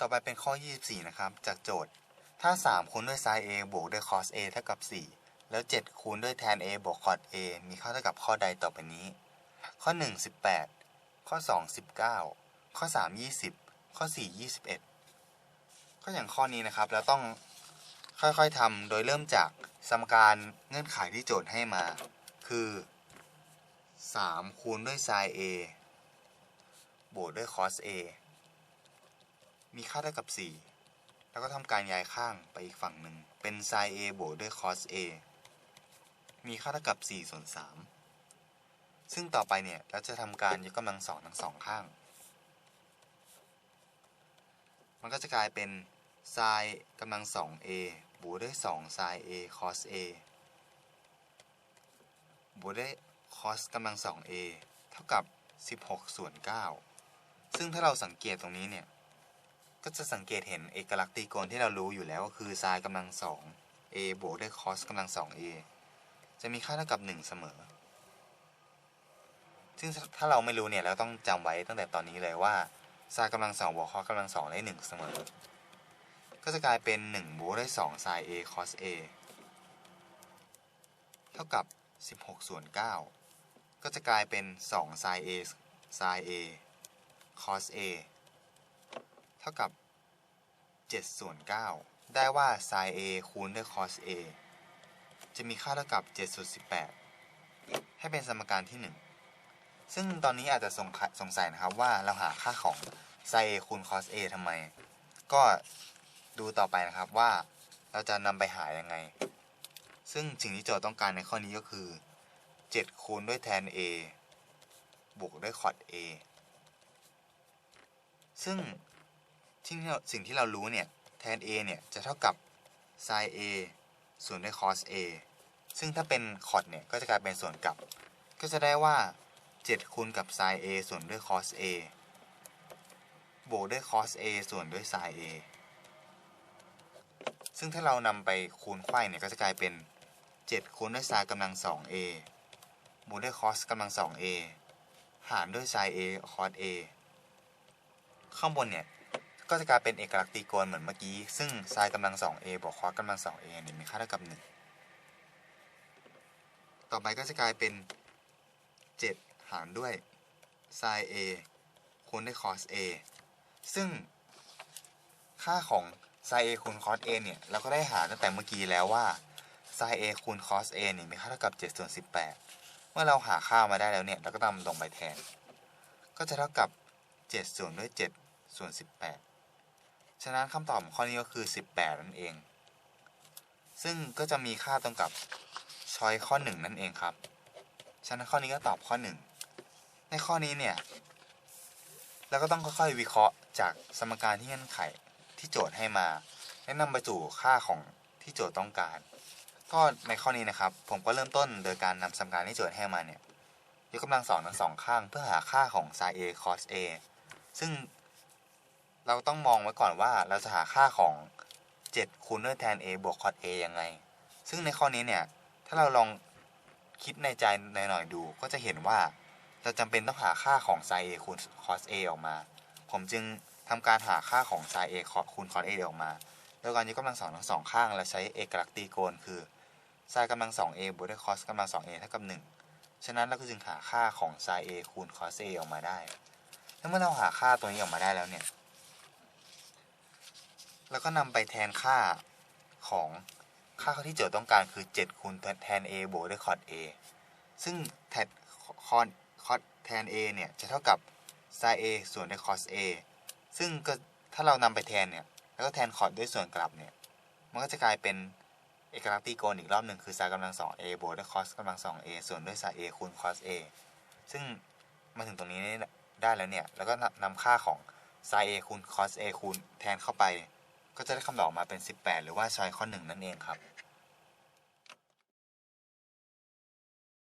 ต่อไปเป็นข้อ 24 นะครับ จากโจทย์ ถ้า 3 คูณด้วย sin a บวกด้วย cos a เท่ากับ 4 แล้ว 7 คูณด้วย tan a บวก cos a มีค่าเท่ากับข้อใดต่อไปนี้ ข้อ 1 18 ข้อ 2 19 ข้อ 3 20 ข้อ 4 21 ก็อย่างข้อนี้นะครับ เราต้องค่อยๆทำโดยเริ่มจากสมการเงื่อนไขที่โจทย์ให้มา คือ 3 คูณด้วย sin a บวกด้วย cos a มีค่าเท่ากับ 4 แล้วก็ทำการย้ายข้างไปอีกฝั่งหนึ่ง เป็น sin a บวกด้วย cos a มีค่าเท่ากับ 4 ส่วน 3 ซึ่งต่อไปเนี่ยเราจะทำการยกกำลังสองทั้งสองข้าง มันก็จะกลายเป็น sin กำลังสอง a บวกด้วย 2 sin a cos a บวกด้วย cos กำลังสอง a เท่ากับ 16 ส่วน 9 ซึ่งถ้าเราสังเกตตรงนี้เนี่ย ก็จะสังเกตเห็นเอกลักษณ์ตรีโกณที่เรารู้อยู่แล้วก็คือ sin กำลังสอง a บวกด้วย cos กำลังสอง a จะมีค่าเท่ากับ 1 เสมอ ซึ่งถ้าเราไม่รู้เนี่ยเราต้องจำไว้ตั้งแต่ตอนนี้เลยว่า sin กำลังสองบวก cos กำลังสองได้1เสมอ ก็จะกลายเป็น 1 บวกด้วย 2 sin a cos a เท่ากับ 16 ส่วน 9 ก็จะกลายเป็น 2 sin a sin a cos a เท่ากับ7ส่วน9ได้ว่า sin a คูณด้วย cos a จะมีค่าเท่ากับ7ส่วน18 ให้เป็นสมการที่ 1 ซึ่งตอนนี้อาจจะสงสงสัยนะครับว่าเราหาค่าของ sin a คูณ cos a ทำไม ก็ดูต่อไปนะครับว่าเราจะนำไปหายังไง ซึ่งสิ่งที่โจทย์ต้องการในข้อนี้ก็คือ 7 คูณด้วย tan a บวกด้วย cot a ซึ่ง ที่เราสิ่งที่เรารู้เนี่ย tan a เนี่ยจะเท่ากับ sin a ส่วนด้วย cos a ซึ่งถ้าเป็น cot เนี่ยก็จะกลายเป็นส่วนกลับ ก็จะได้ว่า 7 คูณกับ sin a ส่วนด้วย cos a บวกด้วย cos a ส่วนด้วย sin a ซึ่งถ้าเรานำไปคูณไขว้เนี่ยก็จะกลายเป็น 7 คูณด้วย sin กำลัง 2a บวกด้วย cos กำลัง 2a หารด้วย sin a cos a ข้างบนเนี่ย ก็จะกลายเป็นเอกลักษณ์ตรีโกณเหมือนเมื่อกี้ ซึ่ง sin กำลัง 2a บวก cos กำลัง 2a เนี่ยมีค่าเท่ากับ 1 ต่อไปก็จะกลายเป็น 7 หารด้วย sin a คูณด้วย cos a ซึ่งค่าของ sin a คูณ cos a เนี่ยเราก็ได้หาตั้งแต่เมื่อกี้แล้วว่า sin a คูณ cos a เนี่ยมีค่าเท่ากับ7ส่วน18 เมื่อเราหาค่ามาได้แล้วเนี่ยเราก็นำลงไปแทน ก็จะเท่ากับ7ส่วนด้วย7ส่วน18 ฉะนั้นคำตอบของข้อนี้ก็คือ 18 นั่นเอง ซึ่งก็จะมีค่าตรงกับช้อยข้อ 1 นั่นเองครับ ฉะนั้นข้อนี้ก็ตอบข้อ 1 ในข้อนี้เนี่ยเราก็ต้องค่อยๆวิเคราะห์จากสมการที่เงื่อนไขที่โจทย์ให้มา และนำไปสู่ค่าของที่โจทย์ต้องการ ก็ในข้อนี้นะครับ ผมก็เริ่มต้นโดยการนำสมการที่โจทย์ให้มาเนี่ยยกกำลังสองทั้งสองข้างเพื่อหาค่าของ sin a cos a ซึ่ง เราต้องมองไว้ก่อนว่าเราจะหาค่าของ 7คูณด้วย tan a บวก cos a ยังไง ซึ่งในข้อนี้เนี่ย ถ้าเราลองคิดในใจหน่อยๆดู ก็จะเห็นว่า เราจำเป็นต้องหาค่าของ sin a คูณ cos a ออกมา ผมจึงทำการหาค่าของ sin a คูณ cos a ออกมาโดยการยกกำลังสองทั้งสองข้างและใช้เอกลักษณ์ตรีโกณคือ sin กำลัง 2a บวกด้วย cos กำลัง 2a เท่ากับ 1 ฉะนั้นเราก็จึงหาค่าของ sin a คูณ cos a ออกมาได้ แล้วเมื่อเราหาค่าตัวนี้ออกมาได้แล้วเนี่ย เราก็นำไปแทนค่าของค่าที่โจทย์ต้องการคือ 7คูณแทน a บวกด้วย cos a ซึ่งแทน cos cos แทน a เนี่ย จะเท่ากับ sin a ส่วนด้วย cos a ซึ่งก็ถ้าเรานำไปแทนเนี่ย แล้วก็แทน cos ด้วยส่วนกลับเนี่ย มันก็จะกลายเป็นเอกลักษณ์ตรีโกณอีกรอบหนึ่งคือ sin กำลัง 2a บวกด้วย cos กำลัง 2a ส่วนด้วย sin a คูณ cos a ซึ่งมาถึงตรงนี้ได้แล้วเนี่ย แล้วก็นำค่าของ sin a คูณ cos a คูณแทนเข้าไป ก็จะได้คำตอบออกมาเป็น 18 หรือว่าชอยข้อ 1 นั่นเองครับ